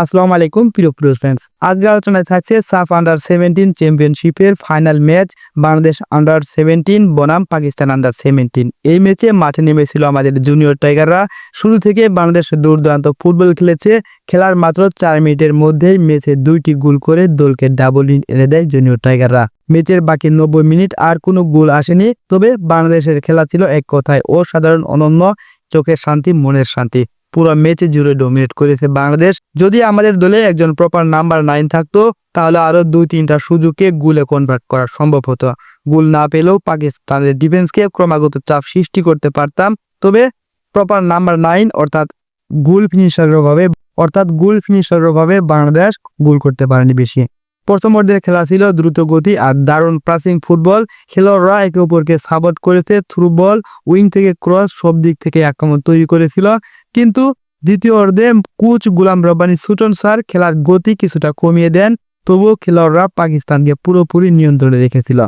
আসসালামু আলাইকুম, প্রিয় প্রিয় ফ্রেন্ডস আজকে আলোচনায় থাকছে সাফ আন্ডার সেভেন্টিন চ্যাম্পিয়নশিপের final match Bangladesh under seventeen বনাম পাকিস্তান আন্ডার সেভেন্টিন এই ম্যাচে মাঠে নেমেছিল আমাদের জুনিয়র টাইগাররা শুরু থেকে বাংলাদেশ দুর্দান্ত ফুটবল খেলেছে। খেলার মাত্র চার মিনিটের মধ্যেই ম্যাচে দুইটি গোল করে দলকে ডাবল এনে দেয় জুনিয়র টাইগাররা ম্যাচের বাকি নব্বই মিনিট আর কোনো গোল আসেনি, তবে বাংলাদেশের খেলা ছিল এক কথায় অসাধারণ, অনন্য। চোখের শান্তি, মনের শান্তি। পুরো ম্যাচে জুড়ে ডোমিনেট করেছে বাংলাদেশ। যদি আমাদের দলে একজন প্রপার নাম্বার নাইন থাকতো, তাহলে আরও দুই তিনটা সুযোগকে গুলে কনভার্ট করা সম্ভব হতো। গুল না পেলেও পাকিস্তানের ডিফেন্সকে ক্রমাগত চাপ সৃষ্টি করতে পারতাম। তবে প্রপার নাম্বার নাইন অর্থাৎ গুল ফিনিশারের অভাবে অর্থাৎ গুল ফিনিশারের অভাবে বাংলাদেশ গুল করতে পারেনি বেশি। প্রথম অর্ধের খেলা ছিল দ্রুত গতি আর দারুণ প্রাচীন ফুটবল। খেলোয়াড়রা একে অপরকে সাপোর্ট করেছে থ্রু বল উইং থেকে ক্রস সব দিক থেকে আক্রমণ তৈরি করেছিল। কিন্তু দ্বিতীয় অর্ধে কোচ গুলাম রব্বানি সুটন স্যার খেলার গতি কিছুটা কমিয়ে দেন, তবুও খেলোয়াড়রা পাকিস্তানকে পুরোপুরি নিয়ন্ত্রণে রেখেছিল।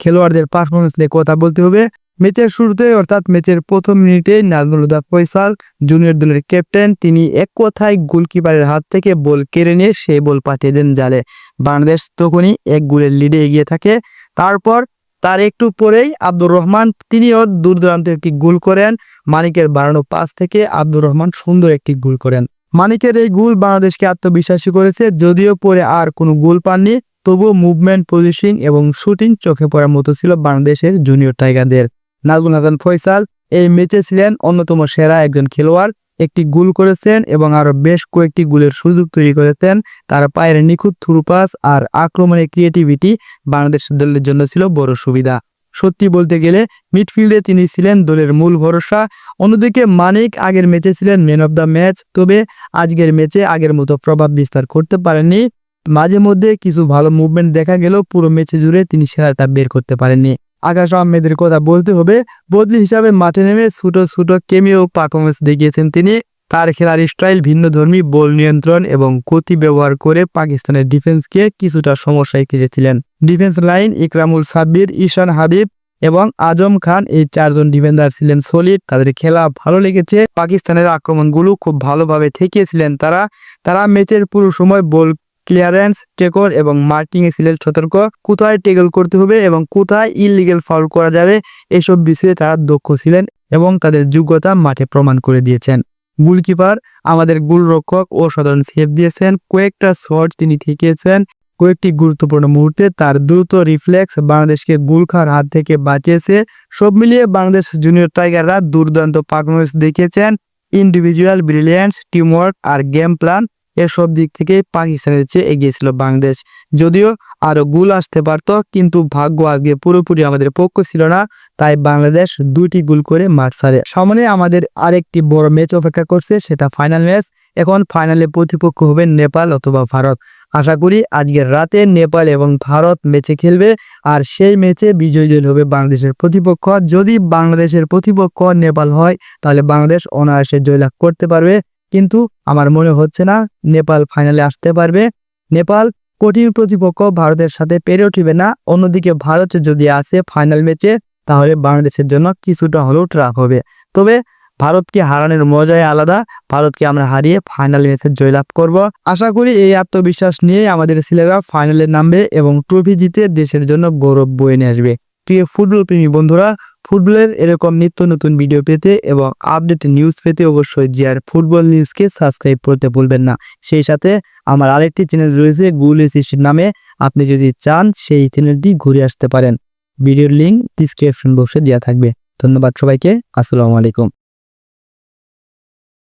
খেলোয়াড়দের পারফরমেন্স নিয়ে কথা বলতে হবে। ম্যাচের শুরুতে, অর্থাৎ ম্যাচের প্রথম মিনিটে নাজমুল হুদা ফয়সাল, জুনিয়র দলের ক্যাপ্টেন, তিনি এক কথায় গোলকিপারের হাত থেকে বল কেড়ে নিয়ে সেই বল পাঠিয়ে দেন জালে। বাংলাদেশ তখনই এক গোলের লিডে এগিয়ে থাকে। তারপর, তার একটু পরেই আব্দুর রহমান, তিনিও দূরদূরান্ত একটি গোল করেন। মানিকের বাড়ানো পাস থেকে আব্দুর রহমান সুন্দর একটি গোল করেন। মানিকের এই গোল বাংলাদেশকে আত্মবিশ্বাসী করেছে, যদিও পরে আর কোনো গোল পাননি। তবুও মুভমেন্ট পজিশন এবং শুটিং চোখে পড়ার মতো ছিল বাংলাদেশের জুনিয়র টাইগারদের নাজমুল হাসান ফয়সাল এই ম্যাচে ছিলেন অন্যতম সেরা একজন খেলোয়াড়। একটি গোল করেছেন এবং আরও বেশ কয়েকটি গোলের সুযোগ তৈরি করেছেন। তার পায়ের নিখুঁত থ্রু পাস আর আক্রমণের ক্রিয়েটিভিটি বাংলাদেশ দলের জন্য ছিল বড় সুবিধা। সত্যি বলতে গেলে মিডফিল্ডে তিনি ছিলেন দলের মূল ভরসা। অন্যদিকে মানিক আগের ম্যাচে ছিলেন ম্যান অব দ্য ম্যাচ, তবে আজকের ম্যাচে আগের মতো প্রভাব বিস্তার করতে পারেননি। মাঝে মধ্যে কিছু ভালো মুভমেন্ট দেখা গেলেও পুরো ম্যাচে জুড়ে তিনি সেরাটা বের করতে পারেননি। আকাশ আহমেদের কথা বলতে হবে। বদলি হিসাবে মাঠে নেমে ছোটো ছোটো কেমিও পারফরমেন্স দেখিয়েছেন তিনি। তার খেলার স্টাইল ভিন্ন ধর্মী, বল নিয়ন্ত্রণ এবং গতি ব্যবহার করে পাকিস্তানের ডিফেন্সকে কিছুটা সমস্যায় ফেলেছিলেন ডিফেন্স লাইন ইকরামুল সাব্বির, ঈশান হাবিব এবং আজম খান এই চারজন ডিফেন্ডার ছিলেন সলিড তাদের খেলা ভালো লেগেছে। পাকিস্তানের আক্রমণগুলো খুব ভালোভাবে ঠেকিয়েছিলেন তারা। তারা ম্যাচের পুরো সময় বল ক্লিয়ারেন্স টেকর এবং মার্কিং এ ছিলেন সতর্ক। কোথায় টেকল করতে হবে এবং কোথায় ইলিগেল ফাউল করা যাবে, এসব বিষয়ে তারা দক্ষ ছিলেন এবং তাদের যোগ্যতা মাঠে প্রমাণ করে দিয়েছেন। গোলকিপার, আমাদের গোলরক্ষক ও সাধারণ সেভ দিয়েছেন। কয়েকটা শট তিনি ঠেকিয়েছেন। কয়েকটি গুরুত্বপূর্ণ মুহূর্তে তার দ্রুত রিফ্লেক্স বাংলাদেশকে গোল খাওয়ার হাত থেকে বাঁচিয়েছে। সব মিলিয়ে বাংলাদেশ জুনিয়র টাইগাররা দুর্দান্ত পারফরমেন্স দেখিয়েছেন। ইন্ডিভিজুয়াল ব্রিলিয়েন্স, টিমওয়ার্ক আর গেম প্ল্যান এসব দিক থেকে পাকিস্তানের চেয়ে এগিয়ে ছিল বাংলাদেশ। যদিও আরও গোল আসতে পারত, কিন্তু ভাগ্য আগে পুরোপুরি আমাদের পক্ষ ছিল না, তাই বাংলাদেশ দুটি গোল করে মাঠ ছাড়ে। সামনে আমাদের আরেকটি বড় ম্যাচ অপেক্ষা করছে, সেটা ফাইনাল ম্যাচ। এখন ফাইনালে প্রতিপক্ষ হবে নেপাল অথবা ভারত। আশা করি আজকের রাতে নেপাল এবং ভারত ম্যাচে খেলবে, আর সেই ম্যাচে বিজয়ী দল হবে বাংলাদেশের প্রতিপক্ষ। যদি বাংলাদেশের প্রতিপক্ষ নেপাল হয়, তাহলে বাংলাদেশ অনায়াসে জয়লাভ করতে পারবে। কিন্তু আমার মনে হচ্ছে না নেপাল ফাইনালে আসতে পারবে। নেপাল কঠিন প্রতিপক্ষ ভারতের সাথে পেরে উঠিবে না। অন্যদিকে ভারত যদি আসে ফাইনাল ম্যাচে তাহলে বাংলাদেশের জন্য কিছুটা হলেও ট্রাক হবে। তবে ভারতকে হারানোর মজাই আলাদা। ভারতকে আমরা হারিয়ে ফাইনাল ম্যাচে জয়লাভ করব। আশা করি এই আত্মবিশ্বাস নিয়ে আমাদের ছেলেরা ফাইনালে নামবে এবং ট্রফি জিতে দেশের জন্য গৌরব বয়ে নিয়ে আসবে। প্রিয় ফুটবল প্রেমী বন্ধুরা, ফুটবলের এরকম নিত্য নতুন ভিডিও পেতে এবং আপডেট নিউজ পেতে অবশ্যই জিয়ার ফুটবল নিউজকে সাবস্ক্রাইব করতে ভুলবেন না। সেই সাথে আমার আরেকটি চ্যানেল রয়েছে গুগল এসিস্টির নামে। আপনি যদি চান সেই চ্যানেলটি ঘুরে আসতে পারেন। ভিডিওর লিঙ্ক ডিসক্রিপশন বক্সে দেওয়া থাকবে। ধন্যবাদ সবাইকে। আসসালামু আলাইকুম।